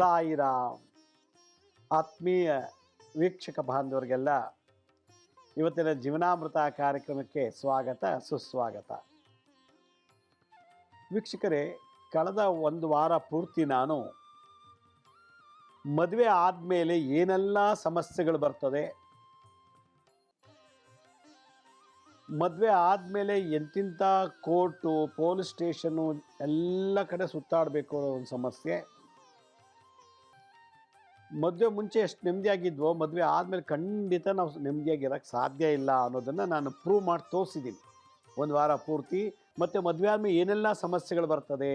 ಸಾಯಿರಾಮ್ ಆತ್ಮೀಯ ವೀಕ್ಷಕ ಬಾಂಧವರಿಗೆಲ್ಲ ಇವತ್ತಿನ ಜೀವನಾಮೃತ ಕಾರ್ಯಕ್ರಮಕ್ಕೆ ಸ್ವಾಗತ, ಸುಸ್ವಾಗತ. ವೀಕ್ಷಕರೇ, ಕಳೆದ ಒಂದು ವಾರ ಪೂರ್ತಿ ನಾನು ಮದುವೆ ಆದಮೇಲೆ ಏನೆಲ್ಲ ಸಮಸ್ಯೆಗಳು ಬರ್ತದೆ, ಮದುವೆ ಆದಮೇಲೆ ಎಂತಿಂಥ ಕೋರ್ಟು, ಪೊಲೀಸ್ ಸ್ಟೇಷನ್ನು ಎಲ್ಲ ಕಡೆ ಸುತ್ತಾಡಬೇಕು ಅನ್ನೋ ಒಂದು ಸಮಸ್ಯೆ. ಮದುವೆ ಮುಂಚೆ ಎಷ್ಟು ನೆಮ್ಮದಿಯಾಗಿದ್ವೋ, ಮದುವೆ ಆದಮೇಲೆ ಖಂಡಿತ ನಾವು ನೆಮ್ಮದಿಯಾಗಿರೋಕ್ಕೆ ಸಾಧ್ಯ ಇಲ್ಲ ಅನ್ನೋದನ್ನು ನಾನು ಪ್ರೂವ್ ಮಾಡಿ ತೋರಿಸಿದ್ದೀನಿ ಒಂದು ವಾರ ಪೂರ್ತಿ, ಮತ್ತು ಮದುವೆ ಆದಮೇಲೆ ಏನೆಲ್ಲ ಸಮಸ್ಯೆಗಳು ಬರ್ತದೆ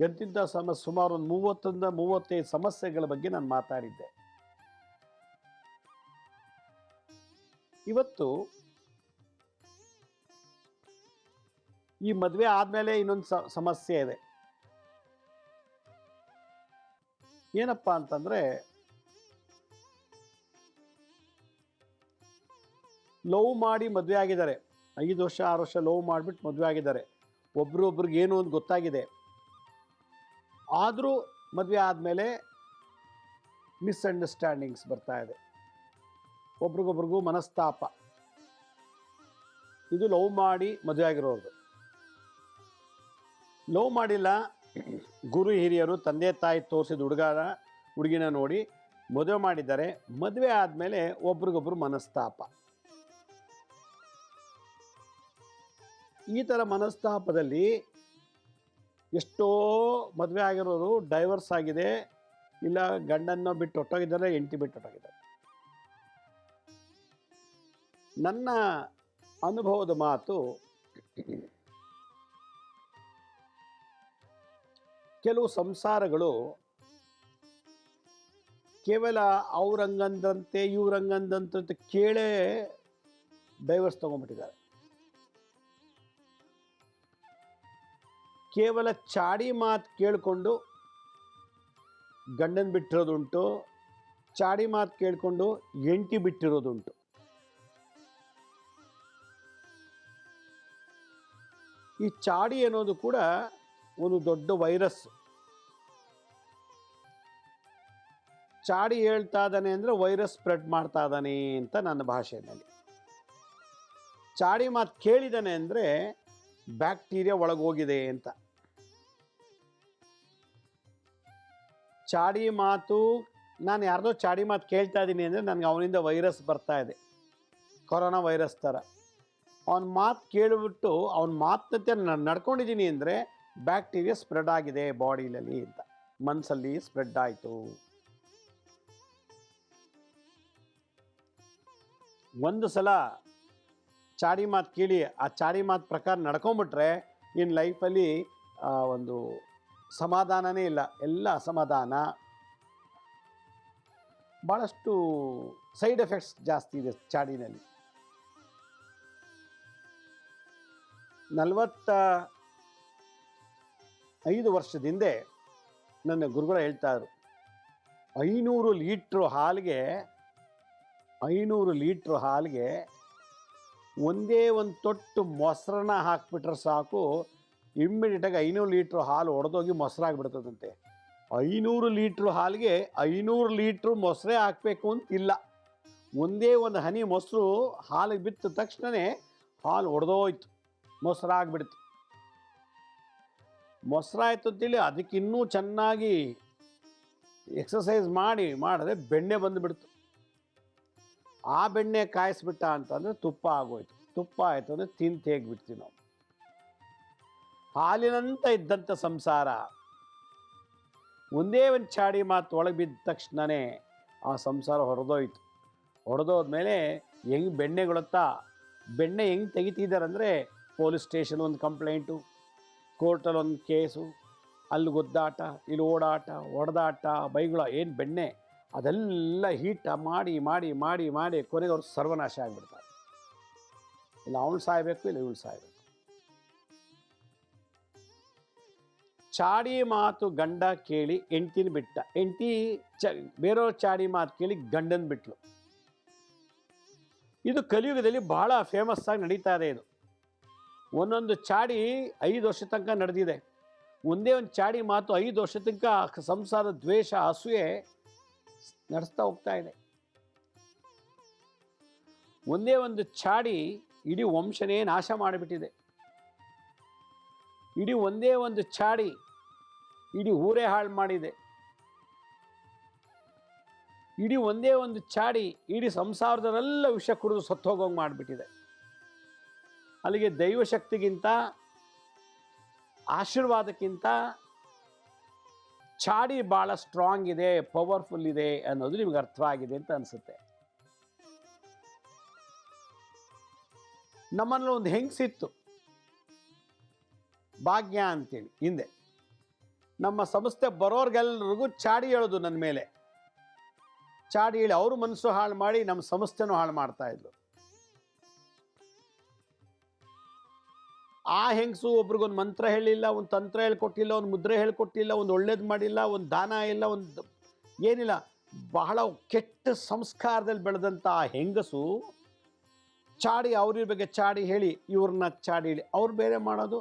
ಎಂತಿಂಥ ಸಮಸ್ಯೆ, ಸುಮಾರು ಒಂದು ಮೂವತ್ತರಿಂದ ಮೂವತ್ತೈದು ಸಮಸ್ಯೆಗಳ ಬಗ್ಗೆ ನಾನು ಮಾತಾಡಿದ್ದೆ. ಇವತ್ತು ಈ ಮದುವೆ ಆದಮೇಲೆ ಇನ್ನೊಂದು ಸಮಸ್ಯೆ ಇದೆ. ಏನಪ್ಪ ಅಂತಂದರೆ ಲವ್ ಮಾಡಿ ಮದುವೆ ಆಗಿದ್ದಾರೆ. ಐದು ವರ್ಷ, ಆರು ವರ್ಷ ಲವ್ ಮಾಡಿಬಿಟ್ಟು ಮದುವೆ ಆಗಿದ್ದಾರೆ. ಒಬ್ರೊಬ್ರಿಗೆ ಏನು ಒಂದು ಗೊತ್ತಾಗಿದೆ. ಆದರೂ ಮದುವೆ ಆದಮೇಲೆ ಮಿಸ್ಅಂಡರ್ಸ್ಟ್ಯಾಂಡಿಂಗ್ಸ್ ಬರ್ತಾ ಇದೆ. ಒಬ್ರಿಗೊಬ್ರಿಗೂ ಮನಸ್ತಾಪ. ಇದು ಲವ್ ಮಾಡಿ ಮದುವೆ ಆಗಿರೋದು ಲವ್ ಮಾಡಿಲ್ಲ. ಗುರು ಹಿರಿಯರು, ತಂದೆ, ತಾಯಿ ತೋರಿಸಿದ ಹುಡುಗನ ಹುಡುಗಿನ ನೋಡಿ ಮದುವೆ ಮಾಡಿದ್ದಾರೆ. ಮದುವೆ ಆದಮೇಲೆ ಒಬ್ರಿಗೊಬ್ರು ಮನಸ್ತಾಪ. ಈ ಥರ ಮನಸ್ತಾಪದಲ್ಲಿ ಎಷ್ಟೋ ಮದುವೆ ಆಗಿರೋರು ಡೈವರ್ಸ್ ಆಗಿದೆ. ಇಲ್ಲ, ಗಂಡನ್ನು ಬಿಟ್ಟು ಹೊಟ್ಟೋಗಿದ್ದಾರೆ ಹೆಂಡತಿ ಬಿಟ್ಟು ಹೊಟ್ಟೋಗಿದ್ದಾರೆ ನನ್ನ ಅನುಭವದ ಮಾತು, ಕೆಲವು ಸಂಸಾರಗಳು ಕೇವಲ ಅವ್ರಂಗಂದಂತೆ ಇವ್ರಂಗಂದಂತೆ ಕೇಳೇ ಡೈವರ್ಸ್ ತೊಗೊಂಡ್ಬಿಟ್ಟಿದ್ದಾರೆ. ಕೇವಲ ಚಾಡಿ ಮಾತು ಕೇಳಿಕೊಂಡು ಗಂಡನ ಬಿಟ್ಟಿರೋದುಂಟು, ಚಾಡಿ ಮಾತು ಕೇಳಿಕೊಂಡು ಎಂಟಿ ಬಿಟ್ಟಿರೋದುಂಟು. ಈ ಚಾಡಿ ಅನ್ನೋದು ಕೂಡ ಒಂದು ದೊಡ್ಡ ವೈರಸ್. ಚಾಡಿ ಹೇಳ್ತಾ ಇದ್ದಾನೆ ಅಂದರೆ ವೈರಸ್ ಸ್ಪ್ರೆಡ್ ಮಾಡ್ತಾ ಇದ್ದಾನೆ ಅಂತ ನನ್ನ ಭಾಷೆಯಲ್ಲಿ. ಚಾಡಿ ಮಾತು ಕೇಳಿದ್ದಾನೆ ಅಂದರೆ ಬ್ಯಾಕ್ಟೀರಿಯಾ ಒಳಗೋಗಿದೆ ಅಂತ. ಚಾಡಿ ಮಾತು, ನಾನು ಯಾರ್ದೋ ಚಾಡಿ ಮಾತು ಕೇಳ್ತಾ ಇದ್ದೀನಿ ಅಂದರೆ ನನಗೆ ಅವನಿಂದ ವೈರಸ್ ಬರ್ತಾ ಇದೆ. ಕೊರೋನಾ ವೈರಸ್ ಥರ. ಅವನ ಮಾತು ಕೇಳಿಬಿಟ್ಟು ಅವನ ಮಾತಂತೆ ನಾನು ನಡ್ಕೊಂಡಿದ್ದೀನಿ ಅಂದರೆ ಬ್ಯಾಕ್ಟೀರಿಯಾ ಸ್ಪ್ರೆಡ್ ಆಗಿದೆ ಬಾಡಿಲಲ್ಲಿ ಅಂತ. ಮನಸ್ಸಲ್ಲಿ ಸ್ಪ್ರೆಡ್ ಆಯಿತು. ಒಂದು ಸಲ ಚಾಡಿ ಮಾತು ಕೇಳಿ ಆ ಚಾಡಿ ಮಾತು ಪ್ರಕಾರ ನಡ್ಕೊಂಬಿಟ್ರೆ ಇನ್ನು ಲೈಫಲ್ಲಿ ಒಂದು ಸಮಾಧಾನನೇ ಇಲ್ಲ. ಎಲ್ಲ ಅಸಮಾಧಾನ. ಭಾಳಷ್ಟು ಸೈಡ್ ಎಫೆಕ್ಟ್ಸ್ ಜಾಸ್ತಿ ಇದೆ ಚಾಡಿನಲ್ಲಿ. ನಲವತ್ತ ಐದು ವರ್ಷದಿಂದೆ ನನ್ನ ಗುರುಗಳು ಹೇಳ್ತಾಯಿದ್ರು ಐನೂರು ಲೀಟ್ರು ಹಾಲಿಗೆ, ಐನೂರು ಲೀಟ್ರು ಹಾಲಿಗೆ ಒಂದೇ ಒಂದು ತೊಟ್ಟು ಮೊಸರನ್ನ ಹಾಕ್ಬಿಟ್ರೆ ಸಾಕು ಇಮ್ಮಿಡಿಯೇಟಾಗಿ ಐನೂರು ಲೀಟ್ರ್ ಹಾಲು ಒಡೆದೋಗಿ ಮೊಸರಾಗ್ಬಿಡ್ತದಂತೆ ಐನೂರು ಲೀಟ್ರ್ ಹಾಲಿಗೆ ಐನೂರು ಲೀಟ್ರ್ ಮೊಸರೇ ಹಾಕಬೇಕು ಅಂತಿಲ್ಲ ಒಂದೇ ಒಂದು ಹನಿ ಮೊಸರು ಹಾಲಿಗೆ ಬಿತ್ತ ತಕ್ಷಣವೇ ಹಾಲು ಒಡೆದೋಯ್ತು. ಮೊಸರಾಗ್ಬಿಡ್ತು ಮೊಸರಾಯ್ತು ಅಂತೇಳಿ ಅದಕ್ಕೆ ಇನ್ನೂ ಚೆನ್ನಾಗಿ ಎಕ್ಸಸೈಸ್ ಮಾಡಿ ಮಾಡಿದ್ರೆ ಬೆಣ್ಣೆ ಬಂದುಬಿಡ್ತು. ಆ ಬೆಣ್ಣೆ ಕಾಯಿಸ್ಬಿಟ್ಟ ಅಂತಂದರೆ ತುಪ್ಪ ಆಗೋಯ್ತು. ತುಪ್ಪ ಆಯಿತು ಅಂದರೆ ತಿಂದು ತೇಗ್ಬಿಡ್ತೀವಿ ನಾವು. ಹಾಲಿನಂತ ಇದ್ದಂಥ ಸಂಸಾರ. ಒಂದೇ ಒಂದು ಚಾಡಿ ಮಾತು ಒಳಗೆ ಬಿದ್ದ ತಕ್ಷಣವೇ ಆ ಸಂಸಾರ ಹೊರದೋಯ್ತು. ಹೊಡೆದೋದ್ಮೇಲೆ ಹೆಂಗೆ ಬೆಣ್ಣೆಗೊಳುತ್ತಾ ಬೆಣ್ಣೆ ಹೆಂಗೆ ತೆಗಿತಿದ್ದಾರೆ ಅಂದರೆ ಪೊಲೀಸ್ ಸ್ಟೇಷನ್ ಒಂದು ಕಂಪ್ಲೇಂಟು ಕೋರ್ಟಲ್ಲಿ ಒಂದು ಕೇಸು, ಅಲ್ಲಿ ಗೊದ್ದಾಟ, ಇಲ್ಲಿ ಓಡಾಟ, ಹೊಡೆದಾಟ, ಬೈಗುಳ, ಏನು ಬೆಣ್ಣೆ? ಅದೆಲ್ಲ ಹೀಟ ಮಾಡಿ ಮಾಡಿ ಮಾಡಿ ಮಾಡಿ ಕೊನೆಗೆ ಅವ್ರು ಸರ್ವನಾಶ ಆಗಿಬಿಡ್ತಾರೆ. ಇಲ್ಲ ಅವಳು ಸಾಯಬೇಕು, ಇಲ್ಲ ಇವಳು ಸಾಯಬೇಕು. ಚಾಡಿ ಮಾತು ಗಂಡ ಕೇಳಿ ಎಂಟಿನ ಬಿಟ್ಟ. ಎಂಟಿ ಚ ಬೇರೆಯವ್ರ ಚಾಡಿ ಮಾತು ಕೇಳಿ ಗಂಡನ ಬಿಟ್ಲು. ಇದು ಕಲಿಯುಗದಲ್ಲಿ ಬಹಳ ಫೇಮಸ್ ಆಗಿ ನಡೀತಾ ಇದೆ ಇದು. ಒಂದೊಂದು ಚಾಡಿ ಐದು ವರ್ಷ ತನಕ ನಡೆದಿದೆ. ಒಂದೇ ಒಂದು ಚಾಡಿ ಮಾತು ಐದು ವರ್ಷ ತನಕ ಸಂಸಾರ ದ್ವೇಷ ಅಸೂಯೆ ನಡೆಸ್ತಾ ಹೋಗ್ತಾ ಇದೆ. ಒಂದೇ ಒಂದು ಚಾಡಿ ಇಡೀ ವಂಶನೇ ನಾಶ ಮಾಡಿಬಿಟ್ಟಿದೆ. ಇಡೀ ಒಂದೇ ಒಂದು ಚಾಡಿ ಇಡೀ ಊರೇ ಹಾಳು ಮಾಡಿದೆ. ಇಡೀ ಒಂದೇ ಒಂದು ಚಾಡಿ, ಇಡೀ ಸಂಸಾರದಲ್ಲೆಲ್ಲ ವಿಷ ಕುಡಿದು ಸತ್ತೋಗೋಂಗೆ ಮಾಡಿಬಿಟ್ಟಿದೆ. ಅಲ್ಲಿಗೆ ದೈವಶಕ್ತಿಗಿಂತ, ಆಶೀರ್ವಾದಕ್ಕಿಂತ ಚಾಡಿ ಭಾಳ ಸ್ಟ್ರಾಂಗ್ ಇದೆ ಪವರ್ಫುಲ್ ಇದೆ ಅನ್ನೋದು ನಿಮ್ಗೆ ಅರ್ಥವಾಗಿದೆ ಅಂತ ಅನಿಸುತ್ತೆ. ನಮ್ಮಲ್ಲಿ ಒಂದು ಹೆಂಗಸಿತ್ತು? ಭಾಗ್ಯ ಅಂತೇಳಿ, ಹಿಂದೆ. ನಮ್ಮ ಸಂಸ್ಥೆ ಬರೋರ್ಗೆಲ್ಲರಿಗೂ ಚಾಡಿ ಹೇಳೋದು ನನ್ನ ಮೇಲೆ. ಚಾಡಿ ಹೇಳಿ ಅವ್ರ ಮನಸ್ಸು ಹಾಳು ಮಾಡಿ ನಮ್ಮ ಸಂಸ್ಥೆನೂ ಹಾಳು ಮಾಡ್ತಾ ಇದ್ರು. ಆ ಹೆಂಗಸು ಒಬ್ರಿಗೊಂದು ಮಂತ್ರ ಹೇಳಿಲ್ಲ, ಒಂದು ತಂತ್ರ ಹೇಳ್ಕೊಟ್ಟಿಲ್ಲ, ಒಂದು ಮುದ್ರೆ ಹೇಳ್ಕೊಟ್ಟಿಲ್ಲ, ಒಂದು ಒಳ್ಳೇದು ಮಾಡಿಲ್ಲ, ಒಂದು ದಾನ ಇಲ್ಲ, ಒಂದು ಏನಿಲ್ಲ. ಬಹಳ ಕೆಟ್ಟ ಸಂಸ್ಕಾರದಲ್ಲಿ ಬೆಳೆದಂಥ ಆ ಹೆಂಗಸು ಚಾಡಿ ಅವ್ರ ಬಗ್ಗೆ ಚಾಡಿ ಹೇಳಿ ಇವ್ರನ್ನ ಚಾಡಿ ಹೇಳಿ, ಅವ್ರು ಬೇರೆ ಮಾಡೋದು,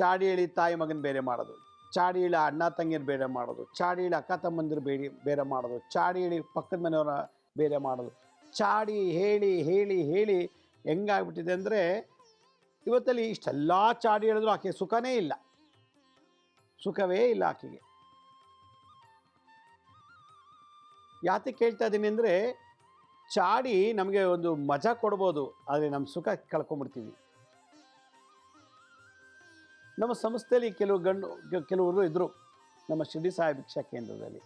ಚಾಡಿ ಹೇಳಿ ತಾಯಿ ಮಗನ ಬೇರೆ ಮಾಡೋದು. ಚಾಡಿ ಇಳ ಅಣ್ಣ ತಂಗಿಯರು ಬೇರೆ ಮಾಡೋದು ಚಾಡಿ ಇಳ ಅಕ್ಕ ತಮ್ಮಂದಿರು ಬೇರೆ ಬೇರೆ ಮಾಡೋದು ಚಾಡಿ ಇಳಿ ಪಕ್ಕದ ಮನೆಯವರ ಬೇರೆ ಮಾಡೋದು. ಚಾಡಿ ಹೇಳಿ ಹೇಳಿ ಹೇಳಿ ಹೆಂಗಾಗ್ಬಿಟ್ಟಿದೆ ಅಂದರೆ ಇವತ್ತಲ್ಲಿ ಇಷ್ಟೆಲ್ಲ ಚಾಡಿ ಹೇಳಿದ್ರು ಆಕೆ ಸುಖನೇ ಇಲ್ಲ. ಸುಖವೇ ಇಲ್ಲ ಆಕೆಗೆ. ಯಾತಕ್ಕೆ ಕೇಳ್ತಾ ಇದ್ದೀನಿ ಅಂದರೆ ಚಾಡಿ ನಮಗೆ ಒಂದು ಮಜಾ ಕೊಡ್ಬೋದು, ಆದರೆ ನಮ್ಮ ಸುಖ ಕಳ್ಕೊಂಬಿಡ್ತೀವಿ. ನಮ್ಮ ಸಂಸ್ಥೆಯಲ್ಲಿ ಕೆಲವು ಗಂಡು ಕೆಲವರು ಇದ್ದರು ನಮ್ಮ ಶಿರ್ಡಿ ಸಹಾಯ ಭಿಕ್ಷಾ ಕೇಂದ್ರದಲ್ಲಿ.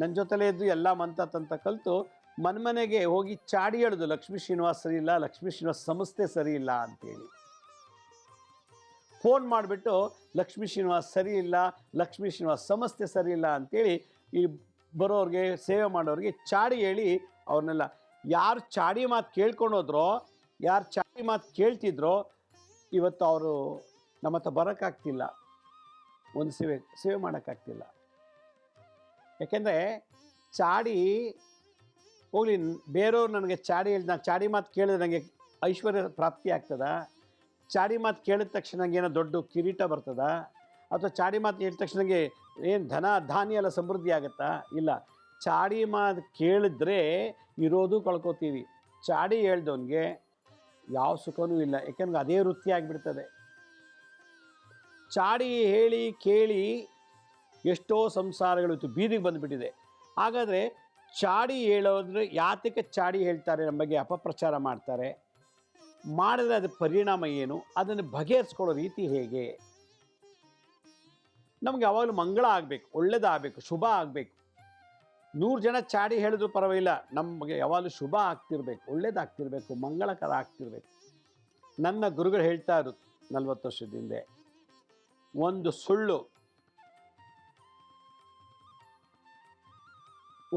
ನನ್ನ ಜೊತೆಲೇ ಇದ್ದು ಎಲ್ಲ ಮಂತ್ರ ತಂತ ಕಲಿತು ಮನ್ಮನೆಗೆ ಹೋಗಿ ಚಾಡಿ ಹೇಳೋದು ಲಕ್ಷ್ಮೀ ಶ್ರೀನಿವಾಸ್ ಸರಿ ಇಲ್ಲ, ಲಕ್ಷ್ಮೀ ಶ್ರೀನಿವಾಸ್ ಸಂಸ್ಥೆ ಸರಿ ಇಲ್ಲ ಅಂತೇಳಿ. ಫೋನ್ ಮಾಡಿಬಿಟ್ಟು, ಲಕ್ಷ್ಮೀ ಶ್ರೀನಿವಾಸ್ ಸರಿ ಇಲ್ಲ, ಲಕ್ಷ್ಮೀ ಶ್ರೀನಿವಾಸ್ ಸಂಸ್ಥೆ ಸರಿ ಇಲ್ಲ ಅಂತೇಳಿ ಈ ಬರೋರಿಗೆ ಸೇವೆ ಮಾಡೋರಿಗೆ ಚಾಡಿ ಹೇಳಿ ಅವ್ರನ್ನೆಲ್ಲ, ಯಾರು ಚಾಡಿ ಮಾತು ಕೇಳ್ಕೊಂಡು ಹೋದ್ರೋ ಯಾರು ಚಾಡಿ ಮಾತು ಕೇಳ್ತಿದ್ರೋ ಇವತ್ತು ಅವರು ನಮ್ಮ ಹತ್ರ ಬರೋಕ್ಕಾಗ್ತಿಲ್ಲ. ಒಂದು ಸೇವೆ ಸೇವೆ ಮಾಡೋಕ್ಕಾಗ್ತಿಲ್ಲ. ಯಾಕೆಂದರೆ ಚಾಡಿ, ಹೋಗ್ಲಿ, ಬೇರೆಯವ್ರು ನನಗೆ ಚಾಡಿ ಹೇಳಿ ನಾನು ಚಾಡಿ ಮಾತು ಕೇಳಿದ್ರೆ ನನಗೆ ಐಶ್ವರ್ಯ ಪ್ರಾಪ್ತಿ ಆಗ್ತದ? ಚಾಡಿ ಮಾತು ಕೇಳಿದ ತಕ್ಷಣ ನಂಗೆ ಏನೋ ದೊಡ್ಡ ಕಿರೀಟ ಬರ್ತದ? ಅಥವಾ ಚಾಡಿ ಮಾತು ಹೇಳಿದ ತಕ್ಷಣ ನನಗೆ ಏನು ಧನ, ಧಾನ್ಯ ಎಲ್ಲ ಸಮೃದ್ಧಿ ಆಗುತ್ತಾ? ಇಲ್ಲ. ಚಾಡಿ ಮಾತು ಕೇಳಿದ್ರೆ ಇರೋದು ಕಳ್ಕೊತೀವಿ. ಚಾಡಿ ಹೇಳ್ದವನಿಗೆ ಯಾವ ಸುಖವೂ ಇಲ್ಲ. ಯಾಕೆಂದ್ರೆ ಅದೇ ವೃತ್ತಿ ಆಗಿಬಿಡ್ತದೆ. ಚಾಡಿ ಹೇಳಿ ಕೇಳಿ ಎಷ್ಟೋ ಸಂಸಾರಗಳು ಬೀದಿಗೆ ಬಂದುಬಿಟ್ಟಿದೆ. ಹಾಗಾದರೆ ಚಾಡಿ ಹೇಳೋದ್ರೆ ಯಾತಕ್ಕೆ ಚಾಡಿ ಹೇಳ್ತಾರೆ? ನಮ್ಮ ಬಗ್ಗೆ ಅಪಪ್ರಚಾರ ಮಾಡ್ತಾರೆ. ಮಾಡಿದ್ರೆ ಅದ್ರ ಪರಿಣಾಮ ಏನು? ಅದನ್ನು ಬಗೆಹರಿಸ್ಕೊಳ್ಳೋ ರೀತಿ ಹೇಗೆ? ನಮಗೆ ಯಾವಾಗಲೂ ಮಂಗಳ ಆಗಬೇಕು, ಒಳ್ಳೇದಾಗಬೇಕು, ಶುಭ ಆಗಬೇಕು. ನೂರು ಜನ ಚಾಡಿ ಹೇಳಿದ್ರು ಪರವಾಗಿಲ್ಲ. ನಮಗೆ ಯಾವಾಗಲೂ ಶುಭ ಆಗ್ತಿರ್ಬೇಕು, ಒಳ್ಳೇದಾಗ್ತಿರ್ಬೇಕು, ಮಂಗಳಕರ ಆಗ್ತಿರ್ಬೇಕು. ನನ್ನ ಗುರುಗಳು ಹೇಳ್ತಾ ಇರು ನಲ್ವತ್ತು ವರ್ಷದ ಹಿಂದೆ, ಒಂದು ಸುಳ್ಳು,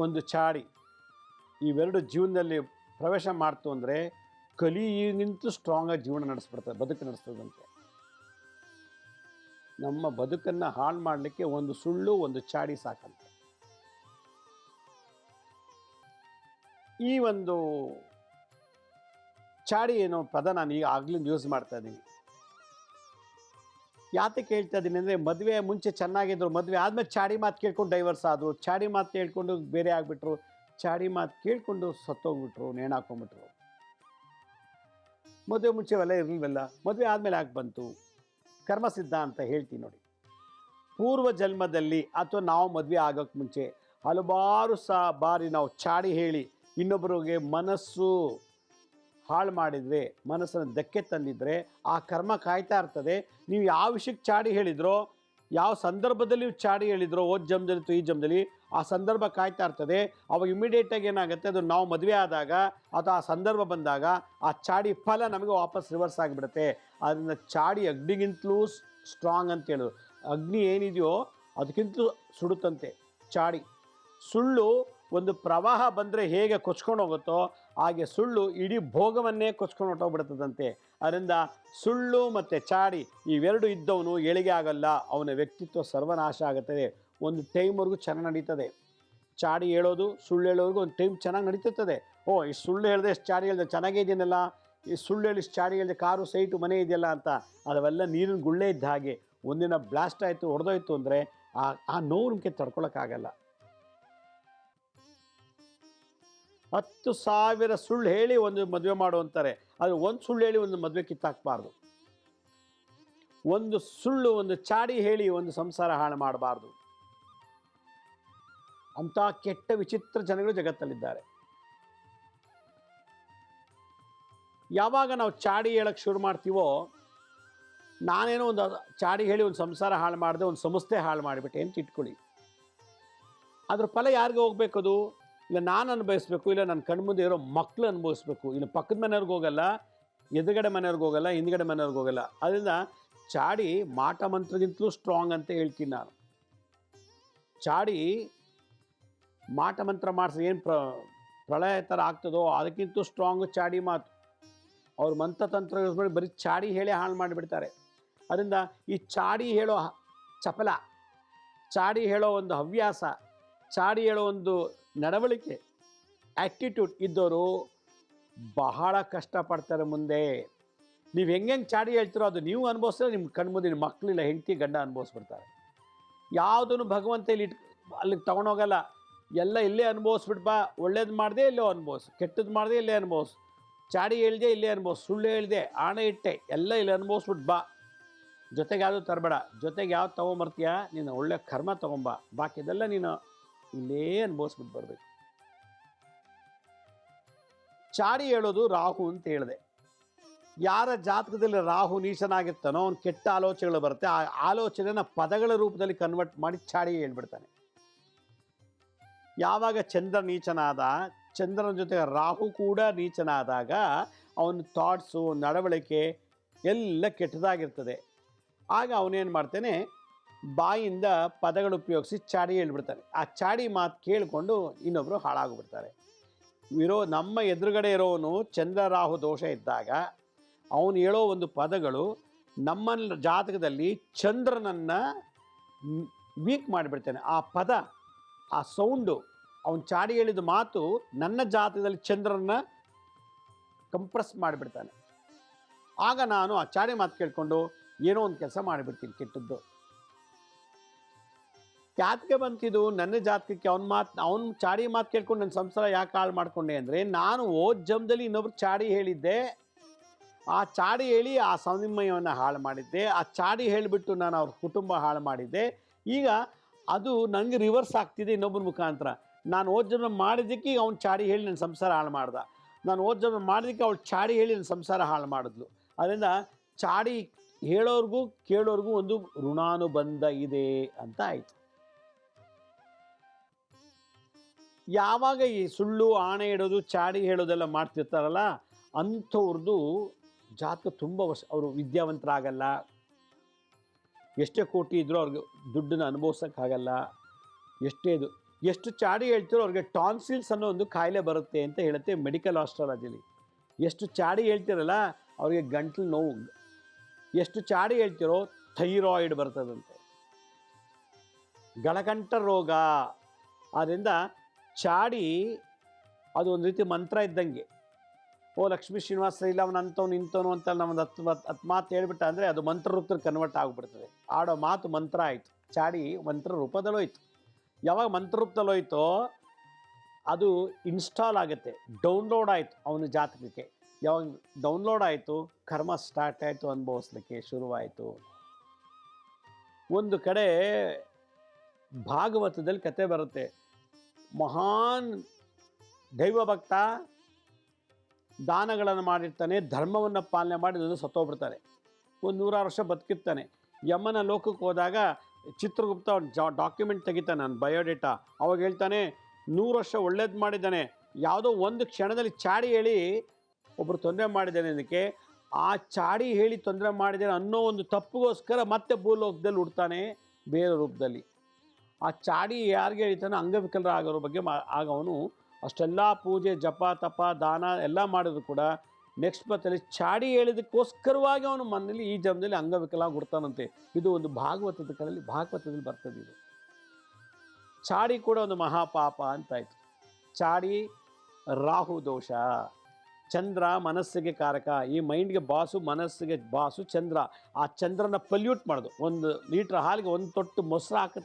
ಒಂದು ಚಾಡಿ ಇವೆರಡು ಜೀವನದಲ್ಲಿ ಪ್ರವೇಶ ಮಾಡ್ತು ಅಂದರೆ ಕಲಿಗಿಂತಲೂ ಸ್ಟ್ರಾಂಗಾಗಿ ಜೀವನ ನಡೆಸ್ಬಿಡ್ತದೆ, ಬದುಕು ನಡೆಸ್ತದಂತೆ. ನಮ್ಮ ಬದುಕನ್ನು ಹಾಳು ಮಾಡಲಿಕ್ಕೆ ಒಂದು ಸುಳ್ಳು, ಒಂದು ಚಾಡಿ ಸಾಕಂತೆ. ಈ ಒಂದು ಚಾಡಿ ಏನೋ ಪದ ನಾನು ಈಗ ಆಗ್ಲಿಂದ ಯೂಸ್ ಮಾಡ್ತಾ ಇದ್ದೀನಿ ಯಾತಕ್ಕೆ ಹೇಳ್ತಾ ಇದ್ದೀನಿ ಅಂದರೆ ಮದುವೆ ಮುಂಚೆ ಚೆನ್ನಾಗಿದ್ದರು ಮದುವೆ ಆದಮೇಲೆ ಚಾಡಿ ಮಾತು ಕೇಳ್ಕೊಂಡು ಡೈವರ್ಸ್ ಆದರು, ಚಾಡಿ ಮಾತು ಕೇಳ್ಕೊಂಡು ಬೇರೆ ಆಗಿಬಿಟ್ರು, ಚಾಡಿ ಮಾತು ಕೇಳಿಕೊಂಡು ಸತ್ತೋಗ್ಬಿಟ್ರು ನೇಣಾಕೊಂಡ್ಬಿಟ್ರು ಮದುವೆ ಮುಂಚೆ ಅವೆಲ್ಲ ಇರಲಿಲ್ವಲ್ಲ, ಮದುವೆ ಆದಮೇಲೆ ಯಾಕೆ ಬಂತು? ಕರ್ಮಸಿದ್ಧ ಅಂತ ಹೇಳ್ತೀನಿ ನೋಡಿ. ಪೂರ್ವ ಜನ್ಮದಲ್ಲಿ ಅಥವಾ ನಾವು ಮದುವೆ ಆಗೋಕ್ಕೆ ಮುಂಚೆ ಹಲವಾರು ಸಹ ಬಾರಿ ನಾವು ಚಾಡಿ ಹೇಳಿ ಇನ್ನೊಬ್ಬರಿಗೆ ಮನಸ್ಸು ಹಾಳು ಮಾಡಿದರೆ, ಮನಸ್ಸನ್ನು ಧಕ್ಕೆ ತಂದಿದ್ದರೆ ಆ ಕರ್ಮ ಕಾಯ್ತಾ ಇರ್ತದೆ. ನೀವು ಯಾವ ವಿಷಯಕ್ಕೆ ಚಾಡಿ ಹೇಳಿದ್ರೋ, ಯಾವ ಸಂದರ್ಭದಲ್ಲಿ ಚಾಡಿ ಹೇಳಿದ್ರೋ ಓದ್ ಜಮ್ದಲ್ಲಿ ಈ ಜಮ್ದಲ್ಲಿ ಆ ಸಂದರ್ಭ ಕಾಯ್ತಾ ಇರ್ತದೆ. ಅವಾಗ ಇಮಿಡಿಯೇಟಾಗಿ ಏನಾಗುತ್ತೆ, ಅದು ನಾವು ಮದುವೆ ಆದಾಗ ಅಥವಾ ಆ ಸಂದರ್ಭ ಬಂದಾಗ, ಆ ಚಾಡಿ ಫಲ ನಮಗೆ ವಾಪಸ್ ರಿವರ್ಸ್ ಆಗಿಬಿಡುತ್ತೆ. ಅದರಿಂದ ಚಾಡಿ ಅಗ್ನಿಗಿಂತಲೂ ಸ್ಟ್ರಾಂಗ್ ಅಂತ ಹೇಳೋದು. ಅಗ್ನಿ ಏನಿದೆಯೋ, ಅದಕ್ಕಿಂತಲೂ ಸುಡುತ್ತಂತೆ. ಚಾಡಿ. ಸುಳ್ಳು ಒಂದು ಪ್ರವಾಹ ಬಂದರೆ ಹೇಗೆ ಕೊಚ್ಕೊಂಡು ಹೋಗುತ್ತೋ ಹಾಗೆ ಸುಳ್ಳು ಇಡೀ ಭೋಗವನ್ನೇ ಕೊಚ್ಕೊಂಡು ಹೊಟ್ಟೋಗ್ಬಿಡ್ತದಂತೆ ಅದರಿಂದ ಸುಳ್ಳು ಮತ್ತು ಚಾಡಿ ಇವೆರಡು ಇದ್ದವನು ಏಳಿಗೆ ಆಗಲ್ಲ, ಅವನ ವ್ಯಕ್ತಿತ್ವ ಸರ್ವನಾಶ ಆಗುತ್ತದೆ. ಒಂದು ಟೈಮ್ವರೆಗೂ ಚೆನ್ನಾಗಿ ನಡೀತದೆ. ಚಾಡಿ ಹೇಳೋದು ಸುಳ್ಳು ಹೇಳೋರಿಗೂ ಒಂದು ಟೈಮ್ ಚೆನ್ನಾಗಿ ನಡೀತಿರ್ತದೆ ಓ ಇಷ್ಟು ಸುಳ್ಳು ಹೇಳಿದೆ ಇಷ್ಟು ಚಾಡಿ ಹೇಳಿದೆ ಚೆನ್ನಾಗೇ ಇದೆಯಲ್ಲ ಈ ಸುಳ್ಳು ಹೇಳಿ ಇಷ್ಟು ಚಾಡಿ ಹೇಳಿದೆ ಕಾರು, ಸೈಟು, ಮನೆ ಇದೆಯಲ್ಲ ಅಂತ, ಅದವೆಲ್ಲ ನೀರಿನ ಗುಳ್ಳೆ ಇದ್ದ ಹಾಗೆ ಒಂದಿನ ಬ್ಲಾಸ್ಟ್ ಆಯಿತು, ಹೊಡೆದೋಯ್ತು ಅಂದರೆ ಆ ಆ ನೋವು ನಿಮಗೆ ತಡ್ಕೊಳಕ್ಕಾಗಲ್ಲ. ಹತ್ತು ಸಾವಿರ ಸುಳ್ಳು ಹೇಳಿ ಒಂದು ಮದುವೆ ಮಾಡು ಅಂತಾರೆ. ಆದರೆ ಒಂದು ಸುಳ್ಳು ಹೇಳಿ ಒಂದು ಮದುವೆ ಕಿತ್ತಾಕ್ಬಾರ್ದು. ಒಂದು ಸುಳ್ಳು, ಒಂದು ಚಾಡಿ ಹೇಳಿ ಒಂದು ಸಂಸಾರ ಹಾಳು ಮಾಡಬಾರ್ದು. ಅಂತ ಕೆಟ್ಟ ವಿಚಿತ್ರ ಜನಗಳು ಜಗತ್ತಲ್ಲಿದ್ದಾರೆ. ಯಾವಾಗ ನಾವು ಚಾಡಿ ಹೇಳಕ್ಕೆ ಶುರು ಮಾಡ್ತೀವೋ, ನಾನೇನೋ ಒಂದು ಚಾಡಿ ಹೇಳಿ ಒಂದು ಸಂಸಾರ ಹಾಳು ಮಾಡಿದೆ, ಒಂದು ಸಂಸ್ಥೆ ಹಾಳು ಮಾಡಿಬಿಟ್ಟೆ ಅಂತ ಇಟ್ಕೊಳ್ಳಿ. ಅದ್ರ ಫಲ ಯಾರಿಗೆ ಹೋಗ್ಬೇಕದು? ಇಲ್ಲ, ನಾನು ಅನುಭವಿಸ್ಬೇಕು, ಇಲ್ಲ ನನ್ನ ಕಣ್ಮುಂದೆ ಇರೋ ಮಕ್ಕಳು ಅನುಭವಿಸ್ಬೇಕು. ಇಲ್ಲ ಪಕ್ಕದ ಮನೆಯವ್ರಿಗೆ ಹೋಗಲ್ಲ, ಎದುರುಗಡೆ ಮನೆಯವ್ರಿಗೆ ಹೋಗಲ್ಲ, ಹಿಂದ್ಗಡೆ ಮನೆಯವ್ರಿಗೆ ಹೋಗಲ್ಲ. ಅದರಿಂದ ಚಾಡಿ ಮಾಟ ಮಂತ್ರಗಿಂತಲೂ ಸ್ಟ್ರಾಂಗ್ ಅಂತ ಹೇಳ್ತೀನಿ ನಾನು. ಚಾಡಿ ಮಾಟ ಮಂತ್ರ ಮಾಡಿಸಿ ಏನು ಪ್ರ, ಪ್ರಳಯ ಥರ ಆಗ್ತದೋ, ಅದಕ್ಕಿಂತ ಸ್ಟ್ರಾಂಗ್ ಚಾಡಿ ಮಾತು. ಅವ್ರ ಮಂತ್ರತಂತ್ರ ಯೂಸ್ ಬರೀ ಚಾಡಿ ಹೇಳಿ ಹಾಳು ಮಾಡಿಬಿಡ್ತಾರೆ. ಅದರಿಂದ ಈ ಚಾಡಿ ಹೇಳೋ ಚಪಲ, ಚಾಡಿ ಹೇಳೋ ಒಂದು ಹವ್ಯಾಸ, ಚಾಡಿ ಹೇಳೋ ಒಂದು ನಡವಳಿಕೆ ಆ್ಯಟಿಟ್ಯೂಡ್ ಇದ್ದವರು ಬಹಳ ಕಷ್ಟಪಡ್ತಾರೆ ಮುಂದೆ. ನೀವು ಹೆಂಗೆ ಚಾಡಿ ಹೇಳ್ತೀರೋ ಅದು ನೀವು ಅನುಭವಿಸಿದ್ರೆ ನಿಮ್ಮ ಕಣ್ಮುಂದೆ ನಿಮ್ಮ ಮಕ್ಕಳಿಲ್ಲ ಹೆಂಡತಿ ಗಂಡ ಅನುಭವಿಸ್ಬಿಡ್ತಾರೆ. ಯಾವುದನ್ನು ಭಗವಂತ ಇಲ್ಲಿ ಇಟ್ ಅಲ್ಲಿಗೆ ತೊಗೊಂಡೋಗಲ್ಲ ಎಲ್ಲ ಇಲ್ಲೇ ಅನುಭವಿಸ್ಬಿಟ್ಟು ಬಾ, ಒಳ್ಳೇದು ಮಾಡಿದೆ ಇಲ್ಲೇ ಅನುಭವಿಸು ಕೆಟ್ಟದ್ದು ಮಾಡಿದೆ ಇಲ್ಲೇ ಅನುಭವಿಸು. ಚಾಡಿ ಹೇಳಿದೆ ಇಲ್ಲೇ ಅನುಭವಿಸು, ಸುಳ್ಳು ಹೇಳಿದೆ, ಆಣೆ ಇಟ್ಟೆ, ಎಲ್ಲ ಇಲ್ಲಿ ಅನುಭವಿಸ್ಬಿಟ್ಟು ಬಾ. ಜೊತೆಗೆ ಯಾವುದು ತರಬೇಡ, ಜೊತೆಗೆ ಯಾವ್ದು ತೊಗೊಂಬರ್ತೀಯ, ನೀನು ಒಳ್ಳೆ ಕರ್ಮ ತೊಗೊಂಬ, ಬಾಕಿದೆಲ್ಲ ನೀನು ಇಲ್ಲೇ ಅನುಭವಿಸ್ಬಿಟ್ಟು ಬರಬೇಕು. ಚಾಡಿ ಹೇಳೋದು ರಾಹು ಅಂತ ಹೇಳಿದೆ. ಯಾರ ಜಾತಕದಲ್ಲಿ ರಾಹು ನೀಚನಾಗಿರ್ತಾನೋ ಅವ್ನು ಕೆಟ್ಟ ಆಲೋಚನೆಗಳು ಬರುತ್ತೆ. ಆ ಆಲೋಚನೆನ ಪದಗಳ ರೂಪದಲ್ಲಿ ಕನ್ವರ್ಟ್ ಮಾಡಿ ಚಾಡಿ ಹೇಳ್ಬಿಡ್ತಾನೆ. ಯಾವಾಗ ಚಂದ್ರ ನೀಚನಾದ, ಚಂದ್ರನ ಜೊತೆಗೆ ರಾಹು ಕೂಡ ನೀಚನಾದಾಗ ಅವನ ಥಾಟ್ಸು ನಡವಳಿಕೆ ಎಲ್ಲ ಕೆಟ್ಟದಾಗಿರ್ತದೆ. ಆಗ ಅವನೇನು ಮಾಡ್ತಾನೆ ಬಾಯಿಂದ ಪದಗಳು ಉಪಯೋಗಿಸಿ ಚಾಡಿ ಹೇಳ್ಬಿಡ್ತಾರೆ. ಆ ಚಾಡಿ ಮಾತು ಕೇಳಿಕೊಂಡು ಇನ್ನೊಬ್ಬರು ಹಾಳಾಗ್ಬಿಡ್ತಾರೆ. ಇರೋ ನಮ್ಮ ಎದುರುಗಡೆ ಇರೋವನು ಚಂದ್ರ ರಾಹು ದೋಷ ಇದ್ದಾಗ ಅವನು ಹೇಳೋ ಒಂದು ಪದಗಳು ನಮ್ಮ ಜಾತಕದಲ್ಲಿ ಚಂದ್ರನನ್ನು ವೀಕ್ ಮಾಡಿಬಿಡ್ತಾನೆ. ಆ ಪದ, ಆ ಸೌಂಡು, ಅವನು ಚಾಡಿ ಹೇಳಿದ ಮಾತು ನನ್ನ ಜಾತಕದಲ್ಲಿ ಚಂದ್ರನ ಕಂಪ್ರೆಸ್ ಮಾಡಿಬಿಡ್ತಾನೆ. ಆಗ ನಾನು ಆ ಚಾಡಿ ಮಾತು ಕೇಳಿಕೊಂಡು ಏನೋ ಒಂದು ಕೆಲಸ ಮಾಡಿಬಿಡ್ತೀನಿ ಕೆಟ್ಟದ್ದು. ಯಾತಕ್ಕೆ ಬಂತಿದ್ದು ನನ್ನ ಜಾತಕಕ್ಕೆ ಅವ್ನ ಮಾತು, ಅವ್ನ ಚಾಡಿ ಮಾತು ಕೇಳ್ಕೊಂಡು ನನ್ನ ಸಂಸಾರ ಯಾಕೆ ಹಾಳು ಮಾಡ್ಕೊಂಡೆ ಅಂದರೆ ನಾನು ಓದ್ ಜಮ್ದಲ್ಲಿ ಇನ್ನೊಬ್ರು ಚಾಡಿ ಹೇಳಿದ್ದೆ. ಆ ಚಾಡಿ ಹೇಳಿ ಆ ಸಮನ್ವಯವನ್ನು ಹಾಳು ಮಾಡಿದ್ದೆ. ಆ ಚಾಡಿ ಹೇಳಿಬಿಟ್ಟು ನಾನು ಅವ್ರ ಕುಟುಂಬ ಹಾಳು ಮಾಡಿದ್ದೆ. ಈಗ ಅದು ನನಗೆ ರಿವರ್ಸ್ ಆಗ್ತಿದೆ ಇನ್ನೊಬ್ಬರ ಮುಖಾಂತರ. ನಾನು ಓದ್ ಜಮ್ನ ಮಾಡಿದ್ದಕ್ಕೆ ಅವ್ನು ಚಾಡಿ ಹೇಳಿ ನನ್ನ ಸಂಸಾರ ಹಾಳು ಮಾಡ್ದ. ನಾನು ಓದ್ ಜಮ್ನ ಮಾಡಿದ್ದಕ್ಕೆ ಅವಳು ಚಾಡಿ ಹೇಳಿ ನನ್ನ ಸಂಸಾರ ಹಾಳು ಮಾಡಿದ್ಲು. ಅದರಿಂದ ಚಾಡಿ ಹೇಳೋರ್ಗೂ ಕೇಳೋರ್ಗೂ ಒಂದು ಋಣಾನುಬಂಧ ಇದೆ ಅಂತ ಆಯಿತು. ಯಾವಾಗ ಈ ಸುಳ್ಳು, ಆಣೆ ಇಡೋದು, ಚಾಡಿ ಹೇಳೋದೆಲ್ಲ ಮಾಡ್ತಿರ್ತಾರಲ್ಲ ಅಂಥವ್ರದ್ದು ಜಾತಕ ತುಂಬ ವರ್ಷ, ಅವರು ವಿದ್ಯಾವಂತರಾಗಲ್ಲ. ಎಷ್ಟೇ ಕೋಟಿ ಇದ್ದರೂ ಅವ್ರಿಗೆ ದುಡ್ಡನ್ನ ಅನುಭವಿಸೋಕ್ಕಾಗಲ್ಲ ಎಷ್ಟೇ ಇದು, ಎಷ್ಟು ಚಾಡಿ ಹೇಳ್ತಿರೋ ಅವ್ರಿಗೆ ಟಾನ್ಸಿಲ್ಸ್ ಅನ್ನೋ ಒಂದು ಕಾಯಿಲೆ ಬರುತ್ತೆ ಅಂತ ಹೇಳುತ್ತೆ ಮೆಡಿಕಲ್ ಆಸ್ಟ್ರಾಲಜಿಲಿ. ಎಷ್ಟು ಚಾಡಿ ಹೇಳ್ತಿರಲ್ಲ, ಅವ್ರಿಗೆ ಗಂಟ್ಲು ನೋವು. ಎಷ್ಟು ಚಾಡಿ ಹೇಳ್ತಿರೋ ಥೈರಾಯ್ಡ್ ಬರ್ತದಂತೆ. ಗಳಕಂಠ ರೋಗ. ಆದ್ದರಿಂದ ಚಾಡಿ, ಅದು ಒಂದು ರೀತಿ ಮಂತ್ರ ಇದ್ದಂಗೆ. ಓ, ಲಕ್ಷ್ಮೀ ಶ್ರೀನಿವಾಸ ಇಲ್ಲ, ಅವನು ಅಂಥವ್ನು, ಇಂಥವನು ಅಂತ ನಮ್ಮದು ಹತ್ತು ಹತ್ತು ಮಾತು ಹೇಳ್ಬಿಟ್ಟ ಅಂದರೆ ಅದು ಮಂತ್ರ ರೂಪದಲ್ಲಿ ಕನ್ವರ್ಟ್ ಆಗಿಬಿಡ್ತದೆ. ಆಡೋ ಮಾತು ಮಂತ್ರ ಆಯಿತು. ಚಾಡಿ ಮಂತ್ರ ರೂಪದಲ್ಲೋಯ್ತು ಯಾವಾಗ ಮಂತ್ರ ರೂಪದಲ್ಲಿ ಹೋಯ್ತೋ, ಅದು ಇನ್ಸ್ಟಾಲ್ ಆಗುತ್ತೆ. ಡೌನ್ಲೋಡ್ ಆಯಿತು ಅವನ ಜಾತಕಕ್ಕೆ. ಯಾವಾಗ ಡೌನ್ಲೋಡ್ ಆಯಿತು, ಕರ್ಮ ಸ್ಟಾರ್ಟ್ ಆಯಿತು ಅನುಭವಿಸ್ಲಿಕ್ಕೆ ಶುರುವಾಯಿತು. ಒಂದು ಕಡೆ ಭಾಗವತದಲ್ಲಿ ಕತೆ ಬರುತ್ತೆ. ಮಹಾನ್ ದೈವ ಭಕ್ತ ದಾನಗಳನ್ನು ಮಾಡಿರ್ತಾನೆ, ಧರ್ಮವನ್ನು ಪಾಲನೆ ಮಾಡಿ ಅದನ್ನು ಸತ್ತೋಗ್ಬಿಡ್ತಾನೆ. ಒಂದು ನೂರಾರು ವರ್ಷ ಬದುಕಿರ್ತಾನೆ. ಯಮನ ಲೋಕಕ್ಕೆ ಹೋದಾಗ ಚಿತ್ರಗುಪ್ತ ಜಾ ಡಾಕ್ಯುಮೆಂಟ್ ತೆಗಿತಾನೆ ನಾನು ಬಯೋಡೇಟಾ ಅವಾಗ ಹೇಳ್ತಾನೆ, ನೂರು ವರ್ಷ ಒಳ್ಳೇದು ಮಾಡಿದ್ದಾನೆ. ಯಾವುದೋ ಒಂದು ಕ್ಷಣದಲ್ಲಿ ಚಾಡಿ ಹೇಳಿ ಒಬ್ಬರು ತೊಂದರೆ ಮಾಡಿದ್ದಾನೆ ಅದಕ್ಕೆ, ಆ ಚಾಡಿ ಹೇಳಿ ತೊಂದರೆ ಮಾಡಿದ್ದಾನೆ ಅನ್ನೋ ಒಂದು ತಪ್ಪಿಗೋಸ್ಕರ ಮತ್ತೆ ಭೂಲೋಕದಲ್ಲಿ ಹುಡ್ತಾನೆ ಬೇರೆ ರೂಪದಲ್ಲಿ. ಆ ಚಾಡಿ ಯಾರಿಗೆ ಹೇಳ್ತಾನೋ ಅಂಗವಿಕಲರ ಆಗೋರ ಬಗ್ಗೆ ಮಾ ಆಗ ಅವನು ಅಷ್ಟೆಲ್ಲ ಪೂಜೆ, ಜಪ, ತಪ, ದಾನ ಎಲ್ಲ ಮಾಡಿದ್ರು ಕೂಡ ನೆಕ್ಸ್ಟ್ ಬತ್ತಲ್ಲಿ ಚಾಡಿ ಹೇಳಿದಕ್ಕೋಸ್ಕರವಾಗಿ ಅವನು ಮನೇಲಿ ಈ ಜನ್ಮದಲ್ಲಿ ಅಂಗವಿಕಲ ಹುಡ್ತಾನಂತೆ. ಇದು ಒಂದು ಭಾಗವತದ ಕಡೆಯಲ್ಲಿ ಭಾಗವತದಲ್ಲಿ ಬರ್ತದೆ ಇದು. ಚಾಡಿ ಕೂಡ ಒಂದು ಮಹಾಪಾಪ ಅಂತಾಯ್ತು. ಚಾಡಿ ರಾಹು ದೋಷ. ಚಂದ್ರ ಮನಸ್ಸಿಗೆ ಕಾರಕ. ಈ ಮೈಂಡ್ಗೆ ಬಾಸು, ಮನಸ್ಸಿಗೆ ಬಾಸು ಚಂದ್ರ. ಆ ಚಂದ್ರನ ಪಲ್ಯೂಟ್ ಮಾಡೋದು. ಒಂದು ಲೀಟ್ರ್ ಹಾಲಿಗೆ ಒಂದು ತೊಟ್ಟು ಮೊಸರು ಹಾಕ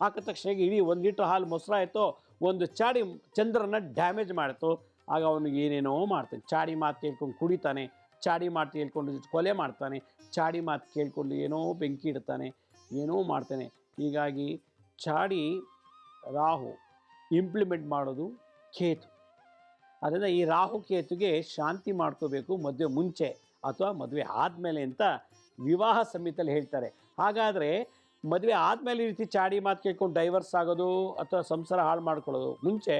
ಹಾಕಿದ ತಕ್ಷಣ ಇಡೀ ಒಂದು ಲೀಟ್ರ್ ಹಾಲು ಮೊಸರಾಯಿತು ಒಂದು ಚಾಡಿ ಚಂದ್ರನ ಡ್ಯಾಮೇಜ್ ಮಾಡಿತು, ಆಗ ಅವನಿಗೆ ಏನೇನೋ ಮಾಡ್ತಾನೆ. ಚಾಡಿ ಮಾತು ಕೇಳ್ಕೊಂಡು ಕುಡಿತಾನೆ, ಚಾಡಿ ಮಾತು ಕೇಳ್ಕೊಂಡು ಕೊಲೆ ಮಾಡ್ತಾನೆ, ಚಾಡಿ ಮಾತು ಕೇಳ್ಕೊಂಡು ಏನೋ ಬೆಂಕಿ ಇಡ್ತಾನೆ, ಏನೋ ಮಾಡ್ತಾನೆ. ಹೀಗಾಗಿ ಚಾಡಿ ರಾಹು ಇಂಪ್ಲಿಮೆಂಟ್ ಮಾಡೋದು ಕೇತು. ಅದರಿಂದ ಈ ರಾಹು ಕೇತುಗೆ ಶಾಂತಿ ಮಾಡ್ಕೋಬೇಕು ಮದುವೆ ಮುಂಚೆ ಅಥವಾ ಮದುವೆ ಆದಮೇಲೆ ಅಂತ ವಿವಾಹ ಸಮಿತಿಯಲ್ಲಿ ಹೇಳ್ತಾರೆ. ಹಾಗಾದರೆ ಮದುವೆ ಆದಮೇಲೆ ಈ ರೀತಿ ಚಾಡಿ ಮಾತು ಕೇಳ್ಕೊಂಡು ಡೈವರ್ಸ್ ಆಗೋದು ಅಥವಾ ಸಂಸಾರ ಹಾಳು ಮಾಡ್ಕೊಳ್ಳೋದು, ಮುಂಚೆ,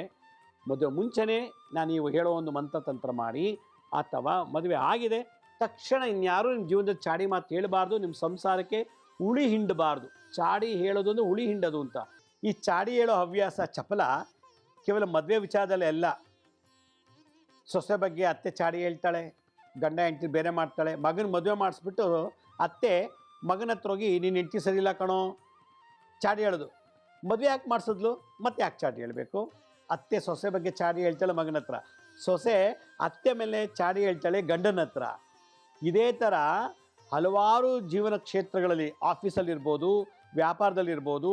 ಮದುವೆ ಮುಂಚೆನೇ ನಾನು ನೀವು ಹೇಳೋ ಒಂದು ಮಂತ್ರತಂತ್ರ ಮಾಡಿ, ಅಥವಾ ಮದುವೆ ಆಗಿದೆ, ತಕ್ಷಣ ಇನ್ಯಾರೂ ನಿಮ್ಮ ಜೀವನದ ಚಾಡಿ ಮಾತು ಹೇಳಬಾರ್ದು, ನಿಮ್ಮ ಸಂಸಾರಕ್ಕೆ ಉಳಿ ಹಿಂಡಬಾರ್ದು. ಚಾಡಿ ಹೇಳೋದು ಅಂದ್ರೆ ಉಳಿ ಹಿಂಡೋದು ಅಂತ. ಈ ಚಾಡಿ ಹೇಳೋ ಹವ್ಯಾಸ ಚಪಲ ಕೇವಲ ಮದುವೆ ವಿಚಾರದಲ್ಲಿ ಅಲ್ಲ. ಸೊಸೆ ಬಗ್ಗೆ ಅತ್ತೆ ಚಾಡಿ ಹೇಳ್ತಾಳೆ, ಗಂಡ ಹೆಂಡತಿ ಬೇರೆ ಮಾಡ್ತಾಳೆ, ಮಗನ ಮದುವೆ ಮಾಡಿಸ್ಬಿಟ್ಟು ಅತ್ತೆ ಮಗನ ಹತ್ರ ಹೋಗಿ, ನೀನು ಹೆಂಡತಿ ಸರಿಯಿಲ್ಲ ಕಣೋ. ಚಾಡಿ ಹೇಳೋದು. ಮದುವೆ ಯಾಕೆ ಮಾಡಿಸಿದ್ಲು? ಮತ್ತೆ ಯಾಕೆ ಚಾಡಿ ಹೇಳಬೇಕು? ಅತ್ತೆ ಸೊಸೆ ಬಗ್ಗೆ ಚಾಡಿ ಹೇಳ್ತಾಳೆ ಮಗನ ಹತ್ರ. ಸೊಸೆ ಅತ್ತೆ ಮೇಲೆ ಚಾಡಿ ಹೇಳ್ತಾಳೆ ಗಂಡನ ಹತ್ರ. ಇದೇ ಥರ ಹಲವಾರು ಜೀವನ ಕ್ಷೇತ್ರಗಳಲ್ಲಿ ಆಫೀಸಲ್ಲಿರ್ಬೋದು ವ್ಯಾಪಾರದಲ್ಲಿರ್ಬೋದು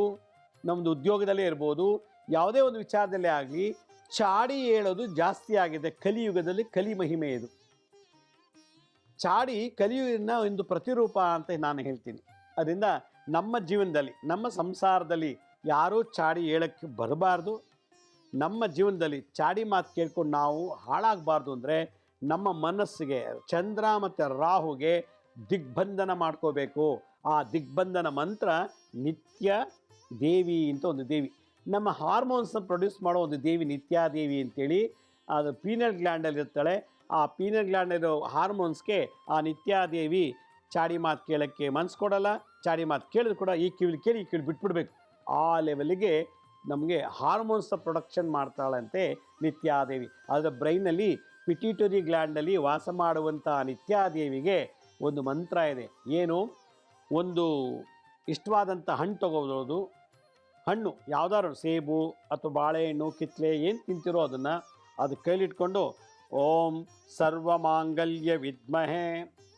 ನಮ್ಮದು ಉದ್ಯೋಗದಲ್ಲೇ ಇರ್ಬೋದು, ಯಾವುದೇ ಒಂದು ವಿಚಾರದಲ್ಲೇ ಆಗಲಿ, ಚಾಡಿ ಹೇಳೋದು ಜಾಸ್ತಿ ಆಗಿದೆ ಕಲಿಯುಗದಲ್ಲಿ ಕಲಿ ಮಹಿಮೆ ಇದು. ಚಾಡಿ ಕಲಿಯುವಿನ ಒಂದು ಪ್ರತಿರೂಪ ಅಂತ ನಾನು ಹೇಳ್ತೀನಿ. ಅದರಿಂದ ನಮ್ಮ ಜೀವನದಲ್ಲಿ, ನಮ್ಮ ಸಂಸಾರದಲ್ಲಿ ಯಾರೂ ಚಾಡಿ ಹೇಳೋಕ್ಕೆ ಬರಬಾರ್ದು. ನಮ್ಮ ಜೀವನದಲ್ಲಿ ಚಾಡಿ ಮಾತು ಕೇಳ್ಕೊಂಡು ನಾವು ಹಾಳಾಗಬಾರ್ದು ಅಂದರೆ ನಮ್ಮ ಮನಸ್ಸಿಗೆ, ಚಂದ್ರ ಮತ್ತು ರಾಹುಗೆ ದಿಗ್ಬಂಧನ ಮಾಡ್ಕೋಬೇಕು. ಆ ದಿಗ್ಬಂಧನ ಮಂತ್ರ ನಿತ್ಯ ದೇವಿ ಅಂತ ಒಂದು ದೇವಿ. ನಮ್ಮ ಹಾರ್ಮೋನ್ಸನ್ನು ಪ್ರೊಡ್ಯೂಸ್ ಮಾಡೋ ಒಂದು ದೇವಿ ನಿತ್ಯಾದೇವಿ ಅಂತೇಳಿ, ಅದು ಪೀನಲ್ ಗ್ಲ್ಯಾಂಡಲ್ಲಿ ಇರ್ತಾಳೆ ಆ ಪೀನಲ್ ಇರೋ ಹಾರ್ಮೋನ್ಸ್ಗೆ ಆ ನಿತ್ಯಾದೇವಿ ಚಾಡಿ ಮಾತು ಕೇಳೋಕ್ಕೆ ಮನ್ಸು ಕೊಡಲ್ಲ, ಚಾಡಿ ಮಾತು ಕೇಳಿದ್ರು ಕೂಡ ಈ ಕಿವಿಲಿ ಕೇಳಿ ಈ ಕಿವಿ ಬಿಟ್ಬಿಡ್ಬೇಕು. ಆ ಲೆವೆಲ್ಗೆ ನಮಗೆ ಹಾರ್ಮೋನ್ಸ್ ಪ್ರೊಡಕ್ಷನ್ ಮಾಡ್ತಾಳಂತೆ ನಿತ್ಯಾದೇವಿ. ಅದರ ಬ್ರೈನಲ್ಲಿ ಪಿಟಿಟೋರಿ ಗ್ಲ್ಯಾಂಡಲ್ಲಿ ವಾಸ ಮಾಡುವಂಥ ನಿತ್ಯಾದೇವಿಗೆ ಒಂದು ಮಂತ್ರ ಇದೆ. ಏನು? ಒಂದು ಇಷ್ಟವಾದಂಥ ಹಣ್ಣು ತಗೋಬೋದು. ಹಣ್ಣು, ಯಾವ್ದಾದ್ರು ಸೇಬು ಅಥವಾ ಬಾಳೆಹಣ್ಣು ಕಿತ್ತಲೆ ಏನು ತಿಂತಿರೋ ಅದನ್ನು ಅದು ಕೈಲಿಟ್ಕೊಂಡು ಓಂ ಸರ್ವಮಾಂಗಲ್ಯ ವಿದ್ಮಹೆ,